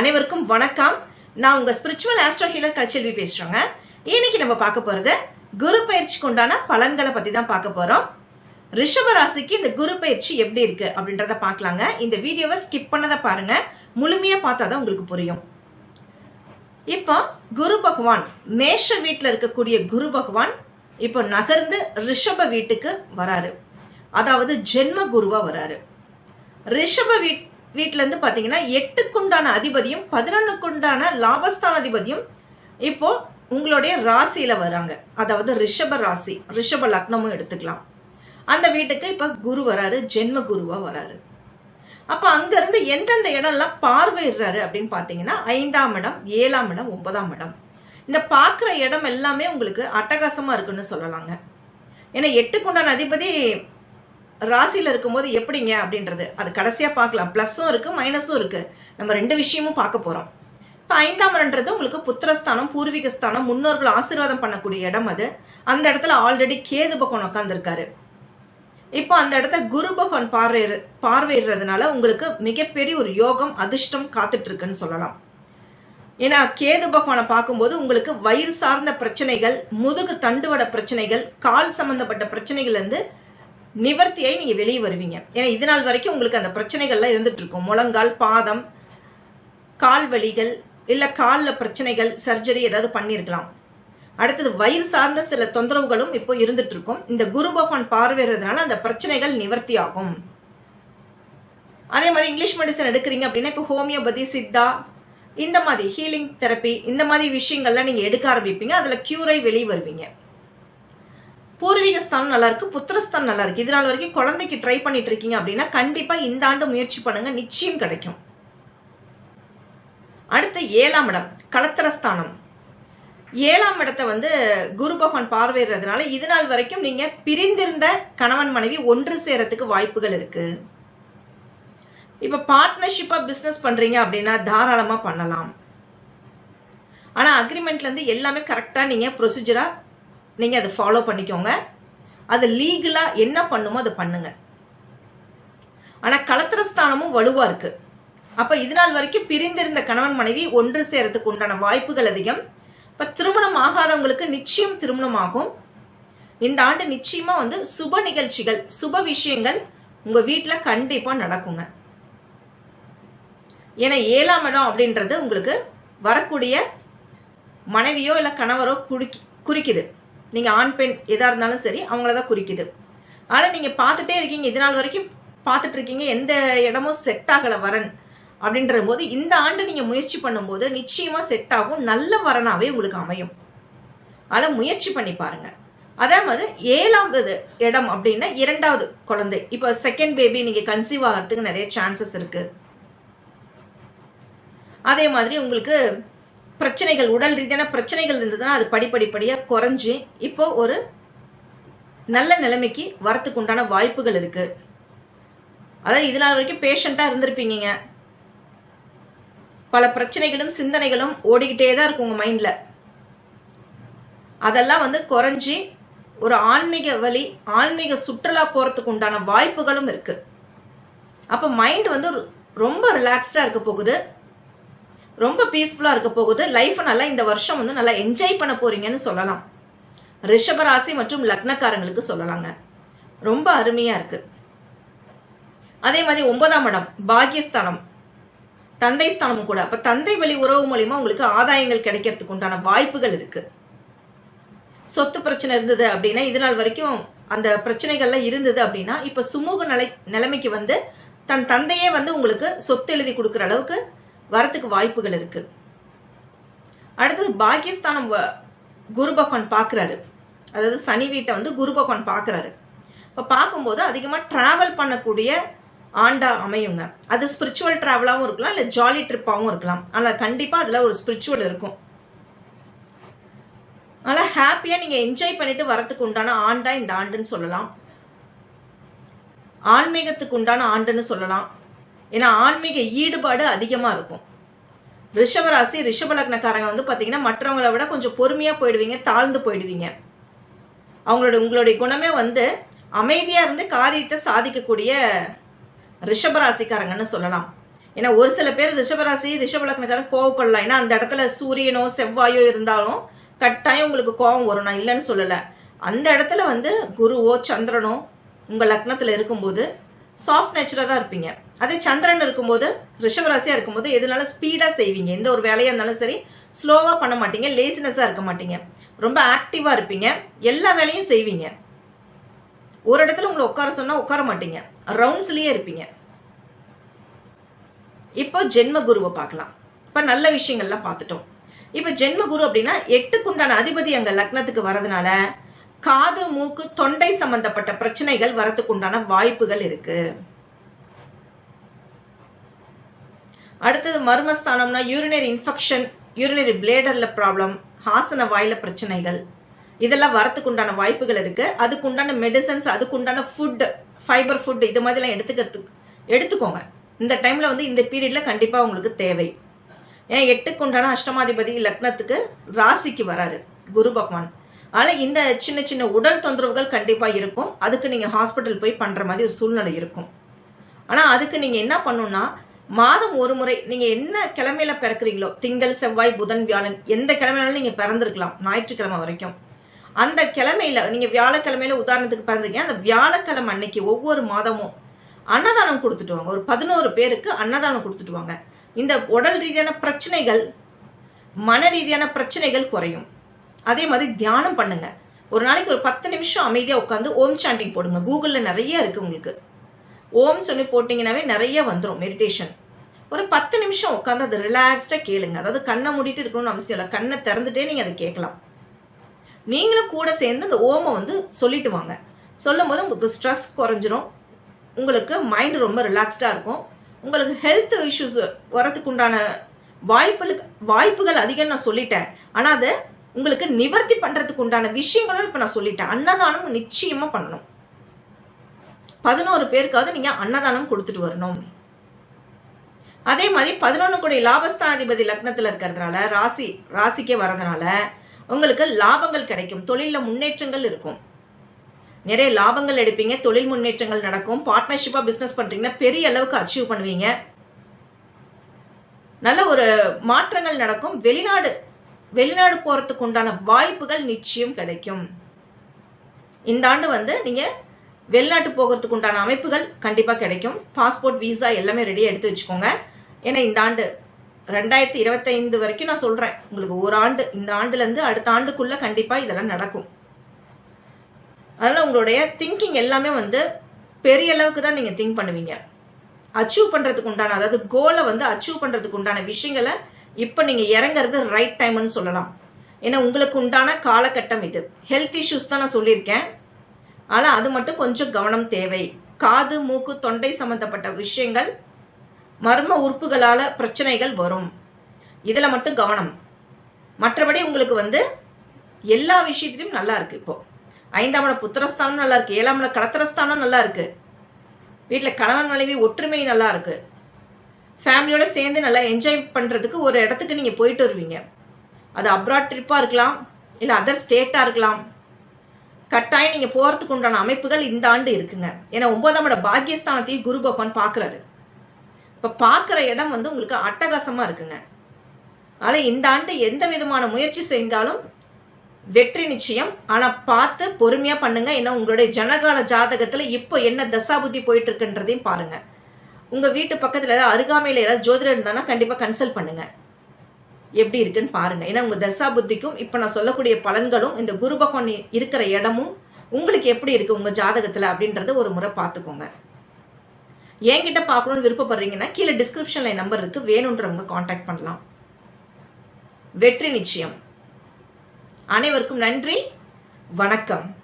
அனைவருக்கும் வணக்கம். நான் உங்க ஸ்பிரிச்சுவல் ஆஸ்ட்ரோ ஹீலர் கச்செல்வி பேசுறேங்க. இன்னைக்கு நம்ம பார்க்க போறது குரு பயிற்சிக்கு உண்டான பலன்களை பத்தி தான் பார்க்க போறோம். ரிஷப ராசிக்கு இந்த குரு பயிற்சி எப்படி இருக்கு அப்படின்றத பார்க்கலாங்க. இந்த வீடியோவை ஸ்கிப் பண்ணதை பாருங்க. முழுமையா பார்த்தா தான் உங்களுக்கு புரியும். இப்போ குரு பகவான் மேஷ வீட்டில் இருக்கக்கூடிய குரு பகவான் இப்போ நகர்ந்து ரிஷப வீட்டுக்கு வராரு. அதாவது ஜென்ம குருவா வராரு. ரிஷப வீட் வீட்டிலேருந்து இருந்து பாத்தீங்கன்னா எட்டுக்குண்டான அதிபதியும் பதினொன்னுக்குண்டான லாபஸ்தான அதிபதியும் இப்போ உங்களுடைய ராசியில வராங்க. அதாவது ரிஷப ராசி ரிஷப லக்னமும் எடுத்துக்கலாம். அந்த வீட்டுக்கு இப்ப குரு வராரு ஜென்ம குருவா வராரு. அப்ப அங்க இருந்து எந்தெந்த இடம்லாம் பார்வையிடுறாரு அப்படின்னு பாத்தீங்கன்னா ஐந்தாம் இடம் ஏழாம் இடம் ஒன்பதாம் இடம். இந்த பார்க்குற இடம் எல்லாமே உங்களுக்கு அட்டகாசமா இருக்குன்னு சொல்லலாங்க. ஏன்னா எட்டுக்குண்டான அதிபதி ராசியில இருக்கும்போது எப்படிங்க அப்படின்றது. அது கடைசியா பார்க்கலாம். பிளஸும் இருக்கு மைனஸும் இருக்கு. நம்ம ரெண்டு விஷயமும் பார்க்க போறோம். இப்போ ஐந்தாம் இடம்ன்றது உங்களுக்கு புத்திரஸ்தானம் பூர்வீகஸ்தானம் முன்னோர்கள் ஆசீர்வாதம் பண்ணக்கூடிய இடம் அது. அந்த இடத்துல ஆல்ரெடி கேது பகவான் உட்காந்துருக்காரு இப்போ அந்த இடத்த குரு பகவான் பார்வை பார்வையிடுறதுனால உங்களுக்கு மிகப்பெரிய ஒரு யோகம் அதிர்ஷ்டம் காத்துட்டு இருக்குன்னு சொல்லலாம். ஏன்னா கேது பகவானை பார்க்கும்போது உங்களுக்கு வயிறு சார்ந்த பிரச்சனைகள் முதுகு தண்டுவட பிரச்சனைகள் கால் சம்பந்தப்பட்ட பிரச்சனைகள் இருந்து நிவர்த்தியாய் நீங்க வெளியே வருவீங்க. ஏன்னா இது நாள் வரைக்கும் உங்களுக்கு அந்த பிரச்சனைகள்லாம் இருந்துட்டு இருக்கும் முழங்கால் பாதம் கால் வலிகள் இல்ல காலில் பிரச்சனைகள் சர்ஜரி ஏதாவது பண்ணியிருக்கலாம் அடுத்தது வயிறு சார்ந்த சில தொந்தரவுகளும் இப்போ இருந்துட்டு இருக்கும் இந்த குரு பகவான் பார்வையிறதுனால அந்த பிரச்சனைகள் நிவர்த்தி ஆகும் அதே மாதிரி இங்கிலீஷ் மெடிசன் எடுக்கிறீங்க அப்படின்னா இப்போ ஹோமியோபதி சித்தா இந்த மாதிரி ஹீலிங் தெரப்பி இந்த மாதிரி விஷயங்கள்லாம் நீங்க எடுக்க ஆரம்பிப்பீங்க. அதுல கியூரை வெளியே வருவீங்க. பூர்வீகஸ்தானம் நல்லா இருக்கு புத்திரஸ்தானம் நல்லா இருக்கு. இது நாள் வரைக்கும் குழந்தைக்கு ட்ரை பண்ணிட்டு இருக்கீங்க அப்படின்னா கண்டிப்பா இந்த ஆண்டு முயற்சி பண்ணுங்க நிச்சயம் கிடைக்கும். அடுத்து ஏழாம் இடம் கலத்திரஸ்தானம் ஏழாம் இடத்தை வந்து குரு பகவான் பார்வையிடுறதுனால இது நாள் வரைக்கும் நீங்க பிரிந்திருந்த கணவன் மனைவி ஒன்று சேரத்துக்கு வாய்ப்புகள் இருக்கு. இப்ப பார்ட்னர்ஷிப்பா பிசினஸ் பண்றீங்க அப்படின்னா தாராளமா பண்ணலாம். ஆனா அக்ரிமெண்ட்ல இருந்து எல்லாமே கரெக்டா நீங்க ப்ரொசீஜரா நீங்கள் அதை ஃபாலோ பண்ணிக்கோங்க. அது லீகலாக என்ன பண்ணுமோ அதை பண்ணுங்க. ஆனால் கலத்திரஸ்தானமும் வலுவாக இருக்குது அப்போ இது நாள் வரைக்கும் பிரிந்திருந்த கணவன் மனைவி ஒன்று சேரத்துக்கு உண்டான வாய்ப்புகள் அதிகம். இப்போ திருமணம் ஆகாதவங்களுக்கு நிச்சயம் திருமணம் ஆகும் இந்த ஆண்டு நிச்சயமாக வந்து சுப நிகழ்ச்சிகள் சுப விஷயங்கள் உங்கள் வீட்டில் கண்டிப்பாக நடக்குங்க. ஏன்னா ஏழாம் இடம் அப்படின்றது உங்களுக்கு வரக்கூடிய மனைவியோ இல்லை கணவரோ குடிக்கி குறிக்குது. நீங்க ஆண் பெண் எதா இருந்தாலும் சரி அவங்கள தான் குறிக்குது. ஆனா நீங்க பார்த்துட்டே இருக்கீங்க இது நாள் வரைக்கும் பார்த்துட்டு இருக்கீங்க எந்த இடமும் செட் ஆகல வரன் அப்படின்ற போது இந்த ஆண்டு நீங்க முயற்சி பண்ணும்போது நிச்சயமா செட் ஆகும் நல்ல வரனாவே உங்களுக்கு அமையும். ஆனா முயற்சி பண்ணி பாருங்க. அதே மாதிரி ஏழாவது இடம் அப்படின்னா இரண்டாவது குழந்தை. இப்போ செகண்ட் பேபி நீங்க கன்சீவ் ஆகிறதுக்கு நிறைய சான்சஸ் இருக்கு. அதே மாதிரி உங்களுக்கு பிரச்சனைகள் உடல் ரீதியான பிரச்சனைகள் இருந்ததுன்னா அது படிப்படிப்படியா குறைஞ்சு இப்போ ஒரு நல்ல நிலைமைக்கு வரத்துக்கு உண்டான வாய்ப்புகள் இருக்கு. அதாவது இது நாள் வரைக்கும் பேஷண்டா இருந்திருப்பீங்க பல பிரச்சனைகளும் சிந்தனைகளும் ஓடிக்கிட்டே தான் இருக்கும் உங்க மைண்ட்ல அதெல்லாம் வந்து குறைஞ்சி ஒரு ஆன்மீக வழி ஆன்மீக சுற்றுலா போறதுக்கு உண்டான வாய்ப்புகளும் இருக்கு. அப்ப மைண்ட் வந்து ரொம்ப ரிலாக்ஸ்டா இருக்க போகுது. ரொம்ப பீஸ்ஃபுல்லா இருக்க போகுது. லைஃப் நல்லா இந்த வருஷம் வந்து நல்லா என்ஜாய் பண்ண போறீங்கன்னு சொல்லலாம். ரிஷபராசி மற்றும் லக்னக்காரங்களுக்கு சொல்லலாங்க. ரொம்ப அருமையா இருக்கு. அதே மாதிரி ஒன்பதாம் இடம் பாகியஸ்தானம் தந்தை ஸ்தானமும் கூட. அப்ப தந்தை வழி உறவு மூலியமா உங்களுக்கு ஆதாயங்கள் கிடைக்கிறதுக்கு உண்டான வாய்ப்புகள் இருக்கு. சொத்து பிரச்சனை இருந்தது அப்படின்னா இது நாள் வரைக்கும் அந்த பிரச்சனைகள்லாம் இருந்தது அப்படின்னா இப்ப சுமூக நிலை நிலைமைக்கு வந்து தன் தந்தையே வந்து உங்களுக்கு சொத்து எழுதி கொடுக்குற அளவுக்கு வரத்துக்கு வாய்ப்புகள் இருக்கு. அடுத்தது பாகிஸ்தானம் குரு பகவான் பார்க்குறாரு அதாவது சனி வீட்டை வந்து குரு பகவான் பார்க்குறாரு இப்போ பார்க்கும்போது அதிகமாக ட்ராவல் பண்ணக்கூடிய ஆண்டா அமையுங்க. அது ஸ்பிரிச்சுவல் ட்ராவலாகவும் இருக்கலாம் இல்லை ஜாலி ட்ரிப்பாகவும் இருக்கலாம். ஆனால் கண்டிப்பாக அதில் ஒரு ஸ்பிரிச்சுவல் இருக்கும். அதனால் ஹாப்பியாக நீங்கள் என்ஜாய் பண்ணிட்டு வரத்துக்கு உண்டான ஆண்டா இந்த ஆண்டுன்னு சொல்லலாம். ஆன்மீகத்துக்கு உண்டான ஆண்டுன்னு சொல்லலாம். ஏன்னா ஆன்மீக ஈடுபாடு அதிகமாக இருக்கும். ரிஷபராசி ரிஷபலக்னக்காரங்க வந்து பார்த்தீங்கன்னா மற்றவங்கள விட கொஞ்சம் பொறுமையாக போயிடுவீங்க தாழ்ந்து போயிடுவீங்க. அவங்களோட உங்களுடைய குணமே வந்து அமைதியாக இருந்து காரியத்தை சாதிக்கக்கூடிய ரிஷபராசிக்காரங்கன்னு சொல்லலாம். ஏன்னா ஒரு சில பேர் ரிஷபராசி ரிஷபலக்னக்காரன் கோவப்படலாம். ஏன்னா அந்த இடத்துல சூரியனோ செவ்வாயோ இருந்தாலும் கட்டாயம் உங்களுக்கு கோபம் வரும். நான் இல்லைன்னு சொல்லலை. அந்த இடத்துல வந்து குருவோ சந்திரனோ உங்கள் லக்னத்தில் இருக்கும்போது சாஃப்ட் நேச்சராக தான் இருப்பீங்க. அதே சந்திரன் இருக்கும்போது ரிஷபராசியா இருக்கும்போது எதுனால ஸ்பீடா செய்வீங்க. எந்த ஒரு வேலையா இருந்தாலும் சரி ஸ்லோவா பண்ண மாட்டீங்க லேசினஸா இருக்க மாட்டீங்க. ரொம்ப ஆக்டிவா இருப்பீங்க. எல்லா வேலையும் செய்வீங்க. ஒரு இடத்துல உங்களை உட்கார சொன்னா உட்கார மாட்டீங்க. ரவுண்ட்ஸ்லயே இருப்பீங்க. இப்போ ஜென்ம குருவை பார்க்கலாம். இப்போ நல்ல விஷயங்கள்லாம் பார்த்துட்டோம். இப்போ ஜென்ம குரு அப்படின்னா எட்டுக்குண்டான அதிபதி அங்க லக்னத்துக்கு வரதுனால காது மூக்கு தொண்டை சம்பந்தப்பட்ட பிரச்சனைகள் வரத்துக்குண்டான உண்டான வாய்ப்புகள் இருக்கு. அடுத்தது மர்மஸ்தானம்னா யூரினரி இன்ஃபெக்ஷன் யூரினரி பிளேடரில் ப்ராப்ளம் ஹாசன வாயில பிரச்சனைகள். இதெல்லாம் வரத்துக்கு உண்டான வாய்ப்புகள் இருக்கு. அதுக்கு உண்டான மெடிசன்ஸ் அதுக்கு உண்டான ஃபுட் ஃபைபர் ஃபுட் இது மாதிரிலாம் எடுத்துக்கிறதுக்கு எடுத்துக்கோங்க. இந்த டைம்ல வந்து இந்த பீரியட்ல கண்டிப்பா உங்களுக்கு தேவை. ஏன்னா எட்டுக்கு உண்டான அஷ்டமாதிபதி லக்னத்துக்கு ராசிக்கு வராரு குரு பகவான். ஆனால் இந்த சின்ன சின்ன உடல் தொந்தரவுகள் கண்டிப்பா இருக்கும். அதுக்கு நீங்க ஹாஸ்பிட்டல் போய் பண்ற மாதிரி ஒரு சூழ்நிலை இருக்கும். ஆனா அதுக்கு நீங்க என்ன பண்ணணும்னா மாதம் ஒரு முறை நீங்க என்ன கிழமையில பிறக்குறீங்களோ திங்கள் செவ்வாய் புதன் வியாழன் எந்த கிழமையினாலும் நீங்க பிறந்திருக்கலாம் ஞாயிற்றுக்கிழமை வரைக்கும். அந்த கிழமையில நீங்க வியாழக்கிழமையில உதாரணத்துக்கு பிறந்திருக்கீங்க அந்த வியாழக்கிழமை அன்னைக்கு ஒவ்வொரு மாதமும் அன்னதானம் கொடுத்துட்டு வாங்க. ஒரு பதினோரு பேருக்கு அன்னதானம் கொடுத்துட்டு வாங்க. இந்த உடல் ரீதியான பிரச்சனைகள் மன ரீதியான பிரச்சனைகள் குறையும். அதே மாதிரி தியானம் பண்ணுங்க. ஒரு நாளைக்கு ஒரு பத்து நிமிஷம் அமைதியா உட்காந்து ஓம் சாண்டிங் போடுங்க. கூகுள்ல நிறைய இருக்கு உங்களுக்கு. ஓம் சொல்லி போட்டிங்கனாவே நிறைய வந்துடும் மெடிடேஷன் ஒரு பத்து நிமிஷம் உட்காந்து அதை ரிலாக்ஸ்டாக கேளுங்க. அதாவது கண்ணை மூடிட்டு இருக்கணும்னு அவசியம் இல்லை. கண்ணை திறந்துட்டே நீங்கள் அதை கேட்கலாம். நீங்களும் கூட சேர்ந்து அந்த ஓமை வந்து சொல்லிட்டு வாங்க. சொல்லும் போது உங்களுக்கு ஸ்ட்ரெஸ் குறைஞ்சிரும். உங்களுக்கு மைண்ட் ரொம்ப ரிலாக்ஸ்டாக இருக்கும். உங்களுக்கு ஹெல்த் இஷ்யூஸ் வரதுக்கு உண்டான வாய்ப்புகளுக்கு வாய்ப்புகள் அதிகம் நான் சொல்லிட்டேன். ஆனால் அதை உங்களுக்கு நிவர்த்தி பண்ணுறதுக்கு உண்டான விஷயங்களும் இப்போ நான் சொல்லிட்டேன். அன்னதானம் நிச்சயமாக பண்ணணும். பதினோரு பேருக்காவது நீங்க அன்னதானம் கொடுத்துட்டு வரணும். அதே மாதிரி பதினொன்னு கோடி லாபஸ்தானாதிபதி லக்னத்துல இருக்கிறதுனால ராசி ராசிக்கே வரதுனால உங்களுக்கு லாபங்கள் கிடைக்கும். தொழில முன்னேற்றங்கள் இருக்கும். நிறைய லாபங்கள் எடுப்பீங்க. தொழில் முன்னேற்றங்கள் நடக்கும். பார்ட்னர்ஷிப்பா பிசினஸ் பண்றீங்கன்னா பெரிய அளவுக்கு அச்சீவ் பண்ணுவீங்க. நல்ல ஒரு மாற்றங்கள் நடக்கும். வெளிநாடு வெளிநாடு போறதுக்கு உண்டான வாய்ப்புகள் நிச்சயம் கிடைக்கும். இந்த ஆண்டு வந்து நீங்க வெளிநாட்டு போகிறதுக்கு உண்டான அமைப்புகள் கண்டிப்பாக கிடைக்கும். பாஸ்போர்ட் விசா எல்லாமே ரெடியாக எடுத்து வச்சுக்கோங்க. ஏன்னா இந்த ஆண்டு ரெண்டாயிரத்தி இருபத்தைந்து வரைக்கும் நான் சொல்கிறேன் உங்களுக்கு ஒரு ஆண்டு இந்த ஆண்டுலேருந்து அடுத்த ஆண்டுக்குள்ளே கண்டிப்பாக இதெல்லாம் நடக்கும். அதனால் உங்களுடைய திங்கிங் எல்லாமே வந்து பெரிய அளவுக்கு தான் நீங்கள் திங்க் பண்ணுவீங்க. அச்சீவ் பண்ணுறதுக்கு உண்டான அதாவது கோலை வந்து அச்சீவ் பண்ணுறதுக்கு உண்டான விஷயங்களை இப்போ நீங்கள் இறங்குறது ரைட் டைம்னு சொல்லலாம். ஏன்னா உங்களுக்கு உண்டான காலகட்டம் இது. ஹெல்த் இஷ்யூஸ் தான் நான் சொல்லியிருக்கேன். ஆனால் அது மட்டும் கொஞ்சம் கவனம் தேவை. காது மூக்கு தொண்டை சம்பந்தப்பட்ட விஷயங்கள் மர்ம உறுப்புகளால் பிரச்சனைகள் வரும். இதில் மட்டும் கவனம். மற்றபடி உங்களுக்கு வந்து எல்லா விஷயத்திலையும் நல்லா இருக்கு இப்போ. ஐந்தாம் இட புத்திரஸ்தானம் நல்லா இருக்கு. ஏழாம் இட கலத்திரஸ்தானம் நல்லா இருக்கு. வீட்டில் கணவன் மனைவி ஒற்றுமை நல்லா இருக்கு. ஃபேமிலியோட சேர்ந்து நல்லா என்ஜாய் பண்ணுறதுக்கு ஒரு இடத்துக்கு நீங்கள் போயிட்டு வருவீங்க. அது அப்ராட் ட்ரிப்பாக இருக்கலாம் இல்லை அதர் ஸ்டேட்டாக இருக்கலாம். கட்டாயம் நீங்க போறதுக்கு உண்டான அமைப்புகள் இந்த ஆண்டு இருக்குங்க. ஏன்னா ஒன்பதாம் இட பாக்கியஸ்தானத்தையும் குரு பகவான் பாக்குறாரு இப்ப பாக்குற இடம் வந்து உங்களுக்கு அட்டகாசமா இருக்குங்க. ஆனா இந்த ஆண்டு எந்த விதமான முயற்சி செய்தாலும் வெற்றி நிச்சயம். ஆனா பார்த்து பொறுமையா பண்ணுங்க. ஏன்னா உங்களுடைய ஜனகால ஜாதகத்துல இப்போ என்ன தசாபுத்தி போயிட்டு இருக்குன்றதையும் பாருங்க. உங்க வீட்டு பக்கத்துல ஏதாவது அருகாமையில ஏதாவது ஜோதிடர் இருந்தானா கண்டிப்பா கன்சல்ட் பண்ணுங்க. எப்படி இருக்குன்னு பாருங்க. ஏன்னா உங்க தசா புத்திக்கும் இப்ப நான் சொல்லக்கூடிய பலன்களும் இந்த குரு பகவான் இருக்கிற இடமும் உங்களுக்கு எப்படி இருக்கு? உங்க ஜாதகத்துல அப்படின்றத ஒரு முறை பார்த்துக்கோங்க. என்கிட்ட பார்க்கணும்னு விருப்பப்படுறீங்கன்னா கீழே டிஸ்கிரிப்ஷன்ல நம்பர் இருக்கு. வேணுன்றவங்க காண்டாக்ட் பண்ணலாம். வெற்றி நிச்சயம். அனைவருக்கும் நன்றி. வணக்கம்.